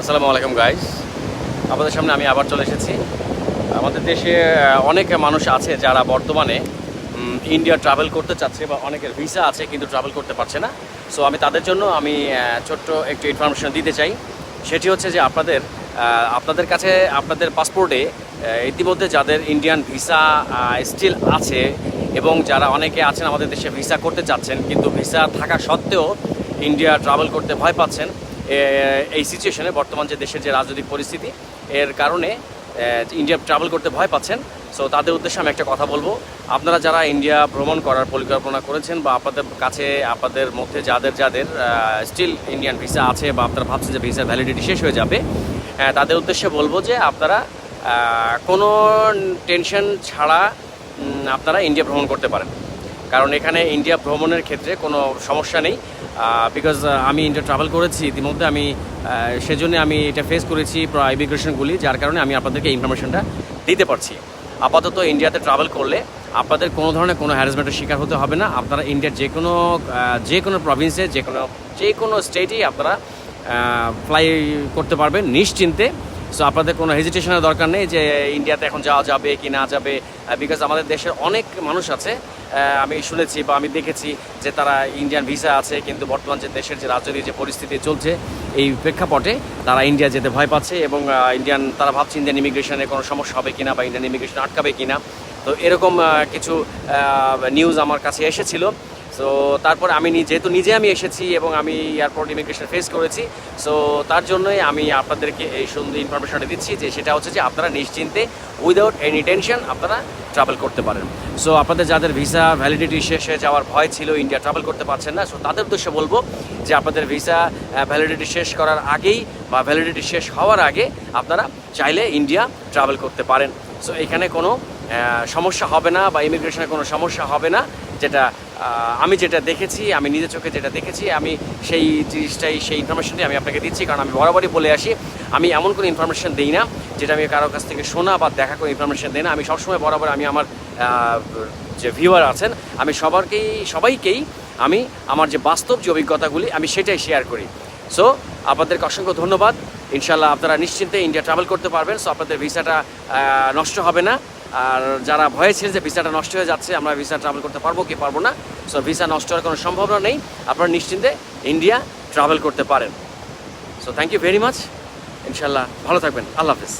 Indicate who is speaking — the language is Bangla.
Speaker 1: আসসালামু আলাইকুম গাইস আপনাদের সামনে আমি আবার চলে এসেছি। আমাদের দেশে অনেক মানুষ আছে যারা বর্তমানে ইন্ডিয়া ট্রাভেল করতে চাচ্ছে বা অনেকের ভিসা আছে কিন্তু ট্রাভেল করতে পারছে না। সো আমি তাদের জন্য আমি ছোট্ট একটু ইনফরমেশন দিতে চাই। সেটি হচ্ছে যে আপনাদের আপনাদের কাছে আপনাদের পাসপোর্টে ইতিমধ্যে যাদের ইন্ডিয়ান ভিসা স্টিল আছে এবং যারা অনেকে আছেন আমাদের দেশে ভিসা করতে চাচ্ছেন, কিন্তু ভিসা থাকা সত্ত্বেও ইন্ডিয়া ট্রাভেল করতে ভয় পাচ্ছেন এই সিচুয়েশনে বর্তমান যে দেশের যে রাজনৈতিক পরিস্থিতি, এর কারণে ইন্ডিয়া ট্রাভেল করতে ভয় পাচ্ছেন। সো তাদের উদ্দেশ্যে আমি একটা কথা বলব। আপনারা যারা ইন্ডিয়া ভ্রমণ করার পরিকল্পনা করেছেন বা আপনাদের কাছে, আপনাদের মধ্যে যাদের যাদের স্টিল ইন্ডিয়ান ভিসা আছে বা আপনারা ভাবছেন যে ভিসার ভ্যালিডিটি শেষ হয়ে যাবে তাদের উদ্দেশ্যে বলব যে আপনারা কোনো টেনশন ছাড়া আপনারা ইন্ডিয়া ভ্রমণ করতে পারেন। কারণ এখানে ইন্ডিয়া ভ্রমণের ক্ষেত্রে কোনো সমস্যা নেই বিকজ আমি ইন্ডিয়া ট্রাভেল করেছি ইতিমধ্যে, আমি সেজন্য আমি এটা ফেস করেছি ইমিগ্রেশনগুলি যার কারণে আমি আপনাদেরকে ইনফরমেশনটা দিতে পারছি। আপাতত ইন্ডিয়াতে ট্রাভেল করলে আপনাদের কোনো ধরনের কোনো হ্যারাসমেন্টের শিকার হতে হবে না, আপনারা ইন্ডিয়ার যে কোনো যে কোনো প্রভিন্সে যে কোনো যে কোনো স্টেটেই আপনারা ফ্লাই করতে পারবেন নিশ্চিন্তে। সো আপনাদের কোনো হেজিটেশনের দরকার নেই যে ইন্ডিয়াতে এখন যাওয়া যাবে কি না যাবে বিকজ আমাদের দেশের অনেক মানুষ আছে আমি শুনেছি বা আমি দেখেছি যে তারা ইন্ডিয়ান ভিসা আছে, কিন্তু বর্তমান যে দেশের যে রাজনৈতিক যে পরিস্থিতি চলছে, এই প্রেক্ষাপটে তারা ইন্ডিয়া যেতে ভয় পাচ্ছে এবং ইন্ডিয়ান তারা ভাবছে ইন্ডিয়ান ইমিগ্রেশনে কোনো সমস্যা হবে কিনা বা ইন্ডিয়ান ইমিগ্রেশন আটকাবে কিনা। তো এরকম কিছু নিউজ আমার কাছে এসেছিল। সো তারপর আমি যেহেতু নিজে আমি এসেছি এবং আমি এয়ারপোর্ট ইমিগ্রেশন ফেস করেছি সো তার জন্যই আমি আপনাদেরকে এই সুন্দর ইনফরমেশনটা দিচ্ছি যে সেটা হচ্ছে যে আপনারা নিশ্চিন্তে উইদাউট এনি টেনশন আপনারা ট্রাভেল করতে পারেন। সো আপনাদের যাদের ভিসা ভ্যালিডিটি শেষ হয়ে যাওয়ার ভয় ছিল ইন্ডিয়া ট্রাভেল করতে পারছেন না সো তাদের উদ্দেশ্যে বলব যে আপনাদের ভিসা ভ্যালিডিটি শেষ করার আগেই বা ভ্যালিডিটি শেষ হওয়ার আগে আপনারা চাইলে ইন্ডিয়া ট্রাভেল করতে পারেন। সো এখানে কোনো সমস্যা হবে না বা ইমিগ্রেশনে কোনো সমস্যা হবে না, যেটা আমি যেটা দেখেছি, আমি নিজের চোখে যেটা দেখেছি, আমি সেই জিনিসটাই, সেই ইনফরমেশনটাই আমি আপনাকে দিচ্ছি, কারণ আমি বরাবরই বলে আসি, আমি এমন কোনো ইনফরমেশন দিই না, যেটা আমি কারোর কাছ থেকে শোনা বা দেখা কোনো ইনফরমেশন দিই না। আমি সবসময় বরাবর আমি আমার যে ভিউয়ার আছেন, আমি সবারকেই, সবাইকেই আমি আমার যে বাস্তব যে অভিজ্ঞতাগুলি, আমি সেটাই শেয়ার করি। সো আপনাদেরকে অসংখ্য ধন্যবাদ। ইনশাল্লাহ আপনারা নিশ্চিন্তে ইন্ডিয়া ট্রাভেল করতে পারবেন সো আপনাদের ভিসাটা নষ্ট হবে না। আর যারা ভয়ে ছিলেন যে ভিসাটা নষ্ট হয়ে যাচ্ছে, আমরা ভিসা ট্রাভেল করতে পারব কি পারব না? সো ভিসা নষ্ট হওয়ার কোনো সম্ভাবনা নেই। আপনারা নিশ্চিন্তে ইন্ডিয়া ট্রাভেল করতে পারেন। So thank you very much ইনশাল্লাহ ভালো থাকবেন। আল্লাহ হাফিজ।